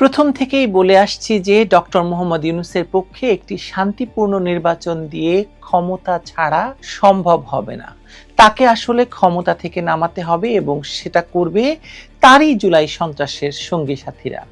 প্রথম থেকেই বলে আসছি যে ডক্টর মোহাম্মদ ইউনুসের পক্ষে একটি শান্তিপূর্ণ নির্বাচন দিয়ে ক্ষমতা ছাড়া সম্ভব হবে না। তাকে আসলে ক্ষমতা থেকে নামাতে হবে এবং সেটা করবে তারই জুলাই সন্ত্রাসের সঙ্গী সাথীরা।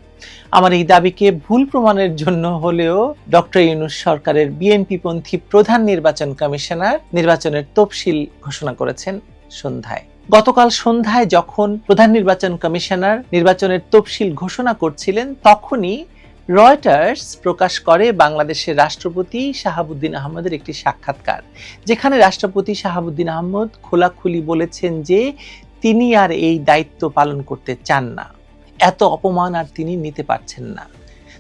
আমার এই দাবিকে ভুল প্রমাণের জন্য হলেও ডক্টর ইউনুস সরকারের বিএনপি পন্থী প্রধান নির্বাচন কমিশনার নির্বাচনের তফসিল ঘোষণা করেছেন সন্ধ্যায়। গতকাল সন্ধ্যায় যখন প্রধান নির্বাচন কমিশনার নির্বাচনের তফসিল ঘোষণা করছিলেন, তখনই রয়টার্স প্রকাশ করে বাংলাদেশের রাষ্ট্রপতি শাহাবুদ্দিন আহমদের একটি সাক্ষাৎকার, যেখানে রাষ্ট্রপতি শাহাবুদ্দিন আহমদ খোলাখুলি বলেছেন যে তিনি আর এই দায়িত্ব পালন করতে চান না। এত অপমান আর তিনি নিতে পারছেন না।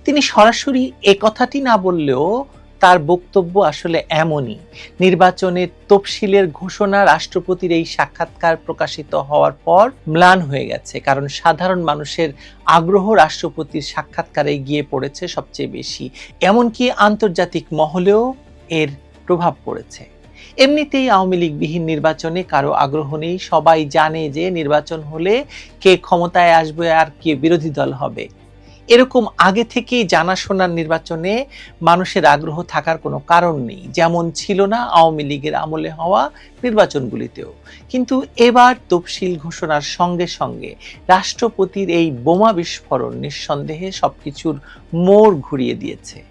তিনি সরাসরি এ কথাটি না বললেও তার বক্তব্য আসলে এমনই। নির্বাচনের তফসিলের ঘোষণা রাষ্ট্রপতির এই সাক্ষাৎকার প্রকাশিত হওয়ার পর ম্লান হয়ে গেছে, কারণ সাধারণ মানুষের আগ্রহ রাষ্ট্রপতির সাক্ষাৎকারে গিয়ে পড়েছে সবচেয়ে বেশি। এমনকি আন্তর্জাতিক মহলেও এর প্রভাব পড়েছে। এমনিতেই আওয়ামী লীগবিহীন নির্বাচনে কারও আগ্রহ নেই। সবাই জানে যে নির্বাচন হলে কে ক্ষমতায় আসবে আর কে বিরোধী দল হবে। এরকম আগে থেকেই জানাশোনার নির্বাচনে মানুষের আগ্রহ থাকার কোনো কারণ নেই। যেমন ছিল না আওয়ামী লীগের আমলে হওয়া নির্বাচনগুলিতেও। কিন্তু এবার তফসিল ঘোষণার সঙ্গে সঙ্গে রাষ্ট্রপতির এই বোমা বিস্ফোরণ নিঃসন্দেহে সবকিছুর মোড় ঘুরিয়ে দিয়েছে।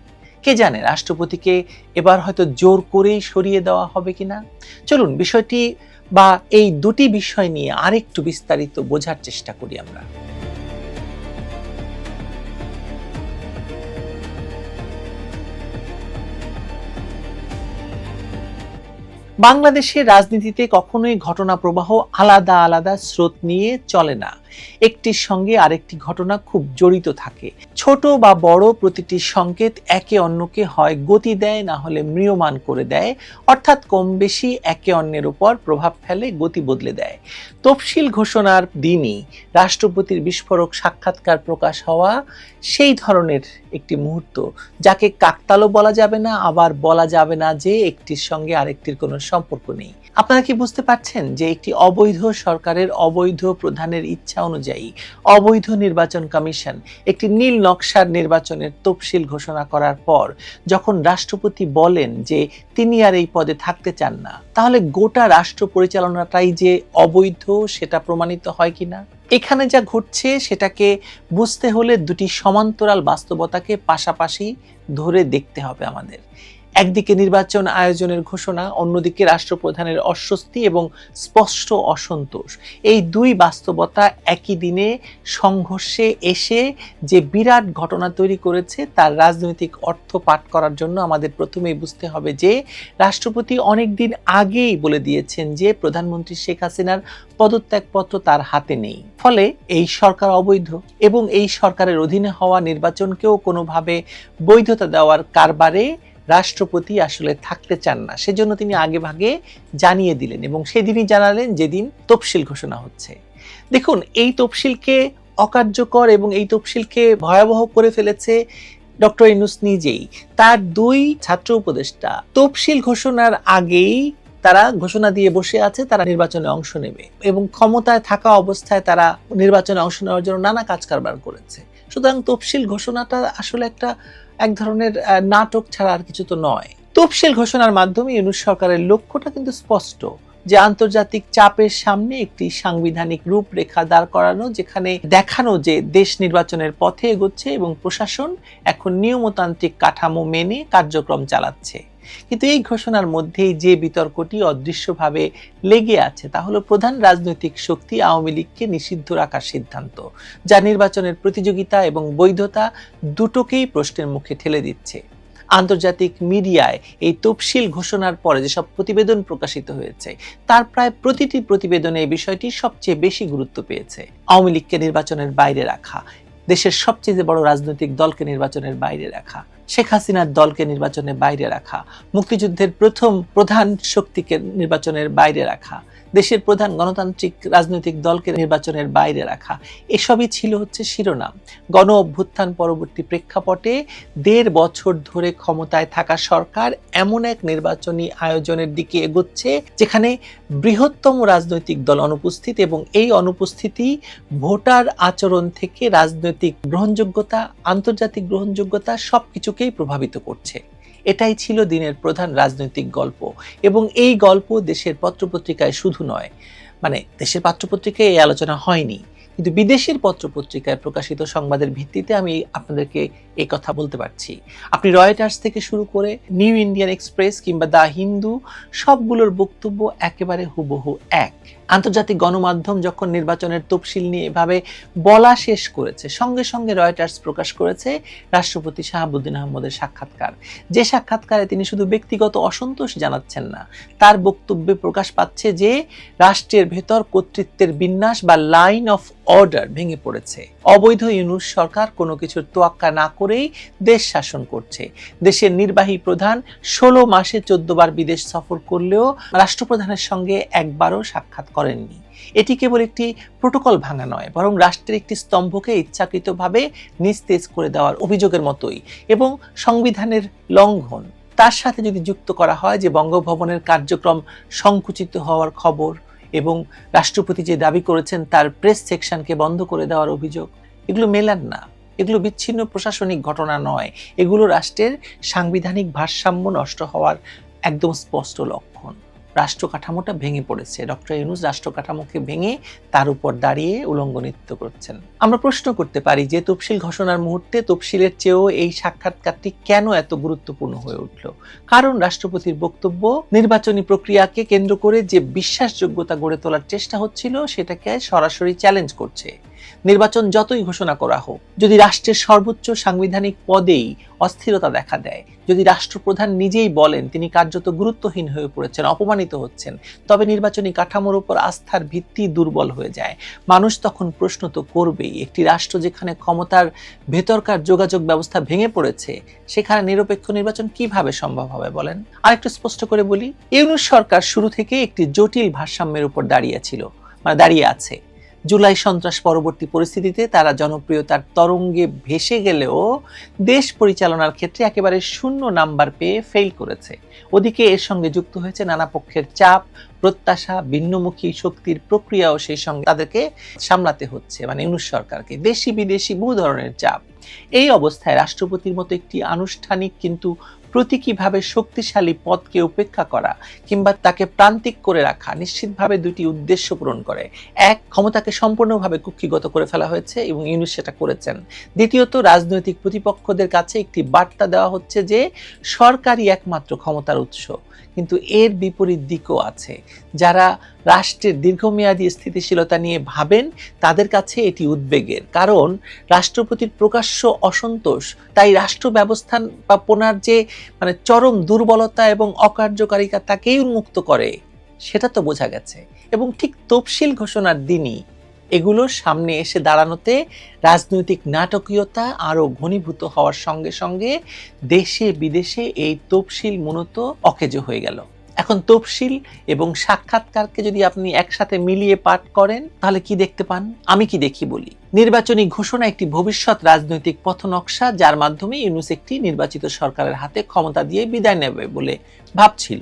কে জানে রাষ্ট্রপতিকে এবার হয়তো জোর করেই সরিয়ে দেওয়া হবে কিনা? চলুন বিষয়টি বা এই দুটি বিষয় নিয়ে আরেকটু বিস্তারিত বোঝার চেষ্টা করি আমরা। বাংলাদেশের রাজনীতিতে কখনোই ঘটনা প্রবাহ আলাদা আলাদা স্রোত নিয়ে চলে না। একটির সঙ্গে আরেকটি ঘটনা খুব জড়িত থাকে। ছোট বা বড় প্রতিটি সংকেত একে অন্যকে হয় গতি দেয়, না হলে ম্রিয়মান করে দেয়। অর্থাৎ কম বেশি একে অন্যের উপর প্রভাব ফেলে, গতি বদলে দেয়। তফসিল ঘোষণার দিনই রাষ্ট্রপতির বিস্ফোরক সাক্ষাৎকার প্রকাশ হওয়া সেই ধরনের একটি মুহূর্ত, যাকে কাকতালও বলা যাবে না, আবার বলা যাবে না যে একটির সঙ্গে আরেকটির কোনো সম্পর্ক নেই। আপনারা কি বুঝতে পারছেন যে একটি অবৈধ সরকারের অবৈধ প্রধানের ইচ্ছা অনুযায়ী অবৈধ নির্বাচন কমিশন একটি নীল নকশার নির্বাচনের তফসিল ঘোষণা করার পর যখন রাষ্ট্রপতি বলেন যে তিনি আর এই পদে থাকতে চান না, তাহলে গোটা রাষ্ট্র পরিচালনাটাই যে অবৈধ সেটা প্রমাণিত হয় কিনা? এখানে যা ঘটছে সেটাকে বুঝতে হলে দুটি সমান্তরাল বাস্তবতাকে পাশাপাশি ধরে দেখতে হবে আমাদের। একদিকে নির্বাচন আয়োজনের ঘোষণা, অন্যদিকে রাষ্ট্রপ্রধানের অস্বস্তি এবং স্পষ্ট অসন্তোষ। এই দুই বাস্তবতা একই দিনে সংঘর্ষে এসে যে বিরাট ঘটনা তৈরি করেছে, তার রাজনৈতিক অর্থ পাঠ করার জন্য আমাদের প্রথমেই বুঝতে হবে যে, রাষ্ট্রপতি অনেক দিন আগেই বলে দিয়েছেন যে, প্রধানমন্ত্রী শেখ হাসিনার পদত্যাগপত্র তার হাতে নেই। ফলে এই সরকার অবৈধ এবং এই সরকারের অধীনে হওয়া নির্বাচনকেও কোনোভাবে বৈধতা দেওয়ার কারবারে রাষ্ট্রপতি আসলে থাকতে চান না। সেজন্য তিনি আগে ভাগে জানিয়ে দিলেন এবং সেদিনই জানালেন যেদিন তফসিল ঘোষণা হচ্ছে। দেখুন, এই তফসিলকে অকার্যকর এবং এই তফসিলকে ভয়াবহ করে ফেলেছে ডক্টর ইনুস নিজেই। তার দুই ছাত্র উপদেষ্টা তফসিল ঘোষণার আগেই তারা ঘোষণা দিয়ে বসে আছে, তারা নির্বাচনে অংশ নেবে এবং ক্ষমতায় থাকা অবস্থায় তারা নির্বাচনে অংশ নেওয়ার জন্য নানা কাজ কারবার করেছে। সুতরাং তফসিল ঘোষণাটা আসলে একটা, এক ধরনের নাটক ছাড়া আর কিছু তো নয়। তফসিল ঘোষণার মাধ্যমে ইউনুস সরকারের লক্ষ্যটা কিন্তু স্পষ্ট। যে আন্তর্জাতিক চাপের সামনে একটি সাংবিধানিক রূপরেখা দাঁড় করানো, যেখানে দেখানো যে দেশ নির্বাচনের পথে এগোচ্ছে এবং প্রশাসন এখন নিয়মতান্ত্রিক কাঠামো মেনে কার্যক্রম চালাচ্ছে। কিন্তু এই ঘোষণার মধ্যেই যে বিতর্কটি অদৃশ্যভাবে লেগে আছে, তা হলো প্রধান রাজনৈতিক শক্তি আওয়ামী লীগকে নিষিদ্ধ রাখার সিদ্ধান্ত, যা নির্বাচনের প্রতিযোগিতা এবং বৈধতা দুটোকেই প্রশ্নের মুখে ঠেলে দিচ্ছে। আন্তর্জাতিক মিডিয়ায় এই তফসিল ঘোষণার পরে যেসব প্রতিবেদন প্রকাশিত হয়েছে, তার প্রায় প্রতিটি প্রতিবেদনে এই বিষয়টি সবচেয়ে বেশি গুরুত্ব পেয়েছে। আওয়ামী লীগকে নির্বাচনের বাইরে রাখা, দেশের সবচেয়ে বড় রাজনৈতিক দলকে নির্বাচনের বাইরে রাখা, শেখ হাসিনার দলকে নির্বাচনের বাইরে রাখা, মুক্তিযুদ্ধের প্রথম প্রধান শক্তিকে নির্বাচনের বাইরে রাখা দেশের প্রধান গণতান্ত্রিক রাজনৈতিক দলকে নির্বাচনের বাইরে রাখা। এসবই ছিল হচ্ছে শিরোনাম। গণ অভ্যুত্থান পরবর্তী প্রেক্ষাপটে দেড় বছর ধরে ক্ষমতায় থাকা সরকার এমন এক নির্বাচনী আয়োজনের দিকে এগোচ্ছে, যেখানে বৃহত্তম রাজনৈতিক দল অনুপস্থিত এবং এই অনুপস্থিতি ভোটার আচরণ থেকে রাজনৈতিক গ্রহণযোগ্যতা, আন্তর্জাতিক গ্রহণযোগ্যতা সবকিছুকেই প্রভাবিত করছে। এটাই ছিল দিনের প্রধান রাজনৈতিক গল্প। এবং এই গল্প দেশের পত্রপত্রিকায় শুধু নয় মানে দেশের পত্রপত্রিকায় এই আলোচনা হয়নি। কিন্তু বিদেশের পত্রপত্রিকায় প্রকাশিত সংবাদের ভিত্তিতে আমি আপনাদেরকে এই কথা বলতে পারছি। আপনি রয়টার্স থেকে শুরু করে নিউ ইন্ডিয়ান এক্সপ্রেস কিংবা দ্য হিন্দু সবগুলোর বক্তব্য একেবারে হুবহু এক। আন্তর্জাতিক গণমাধ্যম যখন নির্বাচনের তফসিল নিয়ে এভাবে বলা শেষ করেছে, সঙ্গে সঙ্গে রয়টার্স প্রকাশ করেছে রাষ্ট্রপতি শাহাবুদ্দিন আহমদের সাক্ষাৎকার। যে সাক্ষাৎকারে তিনি শুধু ব্যক্তিগত অসন্তোষ জানাচ্ছেন না, তার বক্তব্যে প্রকাশ পাচ্ছে যে রাষ্ট্রের ভেতর কর্তৃত্বের বিন্যাস বা লাইন অফ অর্ডার ভেঙে পড়েছে। অবৈধ ইউনুস সরকার কোনো কিছুর তোয়াক্কা না করেই দেশ শাসন করছে। দেশের নির্বাহী প্রধান ষোলো মাসে চোদ্দ বার বিদেশ সফর করলেও রাষ্ট্রপ্রধানের সঙ্গে একবারও সাক্ষাৎ করেননি। এটি কেবল একটি প্রোটোকল ভাঙা নয়, বরং রাষ্ট্রের একটি স্তম্ভকে ইচ্ছাকৃতভাবে নিস্তেজ করে দেওয়ার অভিযোগের মতোই এবং সংবিধানের লঙ্ঘন। তার সাথে যদি যুক্ত করা হয় যে বঙ্গভবনের কার্যক্রম সংকুচিত হওয়ার খবর এবং রাষ্ট্রপতি যে দাবি করেছেন, তার প্রেস সেকশনকে বন্ধ করে দেওয়ার অভিযোগ, এগুলো মেলার না। এগুলো বিচ্ছিন্ন প্রশাসনিক ঘটনা নয়। এগুলো রাষ্ট্রের সাংবিধানিক ভারসাম্য নষ্ট হওয়ার একদম স্পষ্ট লক্ষণ। রাষ্ট্র কাঠামোটা ভেঙে পড়েছে। ডক্টর ইউনুস রাষ্ট্র কাঠামোকে ভেঙে তার উপর দাঁড়িয়ে উলঙ্গ নৃত্য করছেন। আমরা প্রশ্ন করতে পারি যে তফসিল ঘোষণার মুহূর্তে তফসিলের চেয়েও এই সাক্ষাৎকারটি কেন এত গুরুত্বপূর্ণ হয়ে উঠল? কারণ রাষ্ট্রপতির বক্তব্য, নির্বাচনী প্রক্রিয়াকে কেন্দ্র করে যে বিশ্বাসযোগ্যতা গড়ে তোলার চেষ্টা হচ্ছিল, সেটাকে সরাসরি চ্যালেঞ্জ করছে। নির্বাচন যতই ঘোষণা করা হোক, যদি রাষ্ট্রের সর্বোচ্চ সাংবিধানিক পদেই অস্থিরতা দেখা দেয়, যদি রাষ্ট্রপ্রধান নিজেই বলেন তিনি কার্যত গুরুত্বহীন হয়ে পড়েছেন, অপমানিত হচ্ছেন, তবে নির্বাচনী কাঠামোর উপর আস্থার ভিত্তি দুর্বল হয়ে যায়। মানুষ তখন প্রশ্ন তো করবেই, একটি রাষ্ট্র যেখানে ক্ষমতার ভেতরকার যোগাযোগ ব্যবস্থা ভেঙে পড়েছে, সেখানে নিরপেক্ষ নির্বাচন কীভাবে সম্ভব হবে বলেন? আরেকটু স্পষ্ট করে বলি, ইউনুস সরকার শুরু থেকে একটি জটিল ভারসাম্যের উপর দাঁড়িয়েছিল মানে দাঁড়িয়ে আছে। জুলাই সন্ত্রাস পরবর্তী পরিস্থিতিতে তারা জনপ্রিয়তার তরঙ্গে ভেসে গেলেও দেশ পরিচালনার ক্ষেত্রে একেবারে শূন্য নাম্বার পেয়ে ফেল করেছে। ওদিকে এর সঙ্গে যুক্ত হয়েছে নানা পক্ষের চাপ, প্রত্যাশা, ভিন্নমুখী শক্তির প্রক্রিয়াও সেই সঙ্গে তাদেরকে সামলাতে হচ্ছে মানে ইউনুস সরকারকে। দেশি বিদেশি বহু ধরনের চাপ। এই অবস্থায় রাষ্ট্রপতির মতো একটি আনুষ্ঠানিক কিন্তু প্রতীকীভাবে শক্তিশালী পদকে উপেক্ষা করা কিংবা তাকে প্রান্তিক করে রাখা নিশ্চিতভাবে দুটি উদ্দেশ্য পূরণ করে। এক, ক্ষমতাকে সম্পূর্ণভাবে কুক্ষিগত করে ফেলা হয়েছে এবং ইউনুস সেটা করেছেন। দ্বিতীয়ত, রাজনৈতিক প্রতিপক্ষদের কাছে একটি বার্তা দেওয়া হচ্ছে যে সরকারই একমাত্র ক্ষমতার উৎস। কিন্তু এর বিপরীত দিকও আছে। যারা রাষ্ট্রের দীর্ঘমেয়াদী স্থিতিশীলতা নিয়ে ভাবেন, তাদের কাছে এটি উদ্বেগের। কারণ রাষ্ট্রপতির প্রকাশ্য অসন্তোষ, তাই রাষ্ট্র ব্যবস্থান বা পোনার যে মানে চরম দুর্বলতা এবং অকার্যকারিতা তাকেই উন্মুক্ত করে, সেটা তো বোঝা গেছে। এবং ঠিক তফসিল ঘোষণার দিনই এগুলো সামনে এসে দাঁড়ানোতে রাজনৈতিক নাটকীয়তা আরও ঘনীভূত হওয়ার সঙ্গে সঙ্গে দেশে বিদেশে এই তফসিল মূলত অকেজো হয়ে গেল। এখন তফসিল এবং সাক্ষাৎকারকে যদি আপনি একসাথে মিলিয়ে পাঠ করেন, তাহলে কি দেখতে পান? আমি কি দেখি বলি? নির্বাচনী ঘোষণা একটি ভবিষ্যৎ রাজনৈতিক পথনকশা, যার মাধ্যমে ইউনুস একটি নির্বাচিত সরকারের হাতে ক্ষমতা দিয়ে বিদায় নেবে বলে ভাবছিল।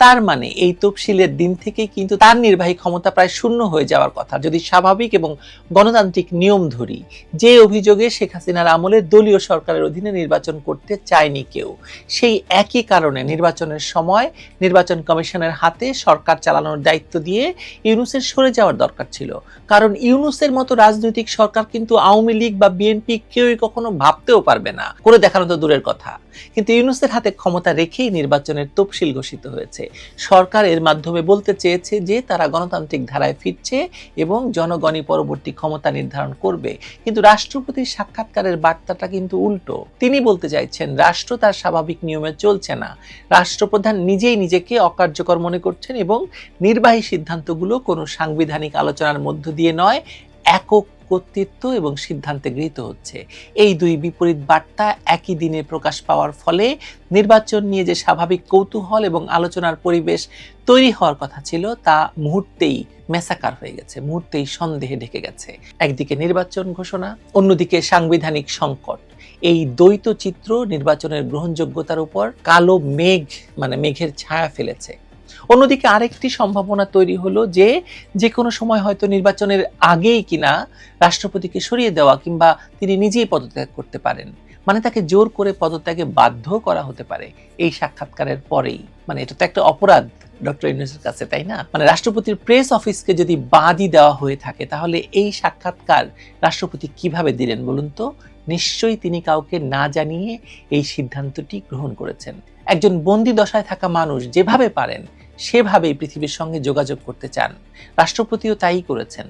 তার মানে এই তফসিলের দিন থেকেই কিন্তু তার নির্বাহী ক্ষমতা প্রায় শূন্য হয়ে যাওয়ার কথা। যদি স্বাভাবিক এবং গণতান্ত্রিক নিয়ম ধরি, যে অভিযোগে শেখ হাসিনার আমলে দলীয় সরকারের অধীনে নির্বাচন করতে চায়নি কেউ, সেই একই কারণে নির্বাচনের সময় নির্বাচন কমিশনের হাতে সরকার চালানোর দায়িত্ব দিয়ে ইউনুসের সরে যাওয়ার দরকার ছিল। কারণ ইউনুসের মতো রাজনৈতিক সরকার কিন্তু আওয়ামী লীগ বা বিএনপি কেউই কখনো ভাবতেও পারবে না। করে দেখানো তো দূরের কথা। কিন্তু ইউনুসের হাতে ক্ষমতা রেখেই নির্বাচনের তফসিল ঘোষিত হয়েছে। সরকার এর মাধ্যমে বলতে চেয়েছে যে, তারা গণতান্ত্রিক ধারায় ফিরছে এবং জনগণই পরবর্তী ক্ষমতা নির্ধারণ করবে। কিন্তু রাষ্ট্রপতির সাক্ষাৎকারের বার্তাটা কিন্তু উল্টো। তিনি বলতে চাইছেন, রাষ্ট্র তার স্বাভাবিক নিয়মে চলছে না। রাষ্ট্রপ্রধান নিজেই নিজেকে অকার্যকর মনে করছেন এবং নির্বাহী সিদ্ধান্তগুলো কোনো সাংবিধানিক আলোচনার মধ্য দিয়ে নয়, একক কর্তৃত্ব এবং সিদ্ধান্তে গৃহীত হচ্ছে। এই দুই বিপরীত বার্তা একই দিনে প্রকাশ পাওয়ার ফলে নির্বাচন নিয়ে যে স্বাভাবিক কৌতূহল এবং আলোচনার পরিবেশ তৈরি হওয়ার কথা ছিল, তা মুহূর্তেই মেসাকার হয়ে গেছে, মুহূর্তেই সন্দেহে ঢেকে গেছে। একদিকে নির্বাচন ঘোষণা, অন্যদিকে সাংবিধানিক সংকট। এই দ্বৈত চিত্র নির্বাচনের গ্রহণযোগ্যতার উপর কালো মেঘ মানে মেঘের ছায়া ফেলেছে। অন্যদিকে আরেকটি সম্ভাবনা তৈরি হলো যে যে কোনো সময় হয়তো নির্বাচনের আগেই কিনা রাষ্ট্রপতিকে সরিয়ে দেওয়া কিংবা তিনি নিজেই পদত্যাগ করতে পারেন। মানে তাকে জোর করে পদত্যাগে বাধ্য করা হতে পারে এই সাক্ষাৎকারের পরেই। মানে এটা তো একটা অপরাধ ডক্টর ইউনুসের কাছে, তাই না? মানে রাষ্ট্রপতির প্রেস অফিসকে যদি বাদই দেওয়া হয়ে থাকে, তাহলে এই সাক্ষাৎকার রাষ্ট্রপতি কীভাবে দিলেন বলুন তো? নিশ্চয়ই তিনি কাউকে না জানিয়ে এই সিদ্ধান্তটি গ্রহণ করেছেন। একজন বন্দি দশায় থাকা মানুষ যেভাবে পারেন সেভাবেই পৃথিবীর সঙ্গে যোগাযোগ করতে চান। রাষ্ট্রপতিও তাই করেছেন।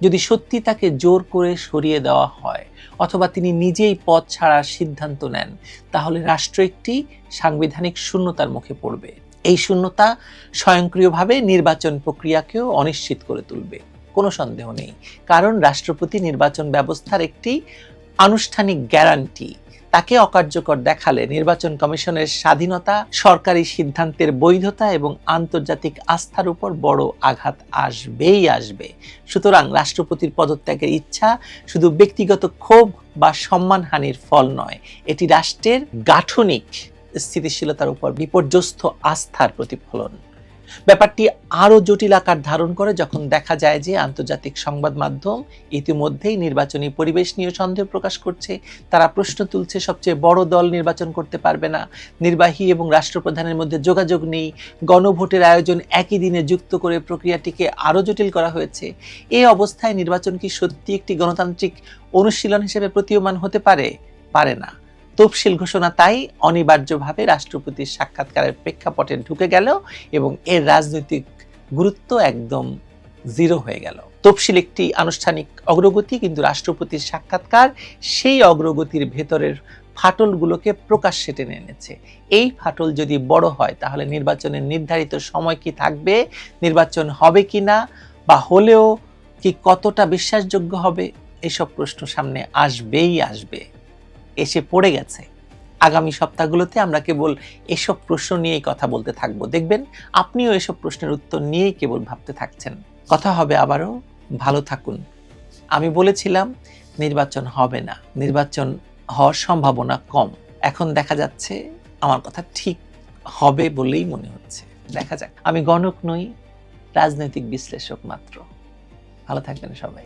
যদি সত্যি তাকে জোর করে সরিয়ে দেওয়া হয়, অথবা তিনি নিজেই পদ ছাড়ার সিদ্ধান্ত নেন, তাহলে রাষ্ট্র একটি সাংবিধানিক শূন্যতার মুখে পড়বে। এই শূন্যতা স্বয়ংক্রিয়ভাবে নির্বাচন প্রক্রিয়াকেও অনিশ্চিত করে তুলবে। কোনো সন্দেহ নেই। কারণ রাষ্ট্রপতি নির্বাচন ব্যবস্থার একটি আনুষ্ঠানিক গ্যারান্টি তাকে অকার্যকর দেখালে নির্বাচন কমিশনের স্বাধীনতা, সরকারি সিদ্ধান্তের বৈধতা এবং আন্তর্জাতিক আস্থার উপর বড় আঘাত আসবেই আসবে। সুতরাং রাষ্ট্রপতির পদত্যাগের ইচ্ছা শুধু ব্যক্তিগত ক্ষোভ বা সম্মানহানির ফল নয়, এটি রাষ্ট্রের গাঠনিক স্থিতিশীলতার উপর বিপর্যস্ত আস্থার প্রতিফলন। ব্যাপারটি আরও জটিল আকার ধারণ করে যখন দেখা যায় যে আন্তর্জাতিক সংবাদ মাধ্যম ইতিমধ্যেই নির্বাচনী পরিবেশ নিয়ে সন্দেহ প্রকাশ করছে, তারা প্রশ্ন তুলছে সবচেয়ে বড় দল নির্বাচন করতে পারবে না। নির্বাহী এবং রাষ্ট্রপ্রধানের মধ্যে যোগাযোগ নেই, গণভোটের আয়োজন একই দিনে যুক্ত করে প্রক্রিয়াটিকে আরও জটিল করা হয়েছে। এই অবস্থায় নির্বাচন কি সত্যি একটি গণতান্ত্রিক অনুশীলন হিসেবে প্রতীয়মান হতে পারে? পারে না। তফসিল ঘোষণা তাই অনিবার্যভাবে রাষ্ট্রপতির সাক্ষাৎকারের প্রেক্ষাপটে ঢুকে গেল এবং এর রাজনৈতিক গুরুত্ব একদম জিরো হয়ে গেল। তফসিল একটি আনুষ্ঠানিক অগ্রগতি, কিন্তু রাষ্ট্রপতির সাক্ষাৎকার সেই অগ্রগতির ভেতরের ফাটলগুলোকে প্রকাশ্যে টেনে এনেছে। এই ফাটল যদি বড় হয়, তাহলে নির্বাচনের নির্ধারিত সময় কি থাকবে, নির্বাচন হবে কি না, বা হলেও কি কতটা বিশ্বাসযোগ্য হবে, এসব প্রশ্ন সামনে আসবেই আসবে। এসে পড়ে গেছে। আগামী সপ্তাহগুলোতে আমরা কেবল এসব প্রশ্ন নিয়েই কথা বলতে থাকব। দেখবেন আপনিও এসব প্রশ্নের উত্তর নিয়েই কেবল ভাবতে থাকছেন। কথা হবে আবারও। ভালো থাকুন। আমি বলেছিলাম, নির্বাচন হবে না। নির্বাচন হওয়ার সম্ভাবনা কম। এখন দেখা যাচ্ছে আমার কথা ঠিক হবে বলেই মনে হচ্ছে। দেখা যাক। আমি গণক নই, রাজনৈতিক বিশ্লেষক মাত্র। ভালো থাকবেন সবাই।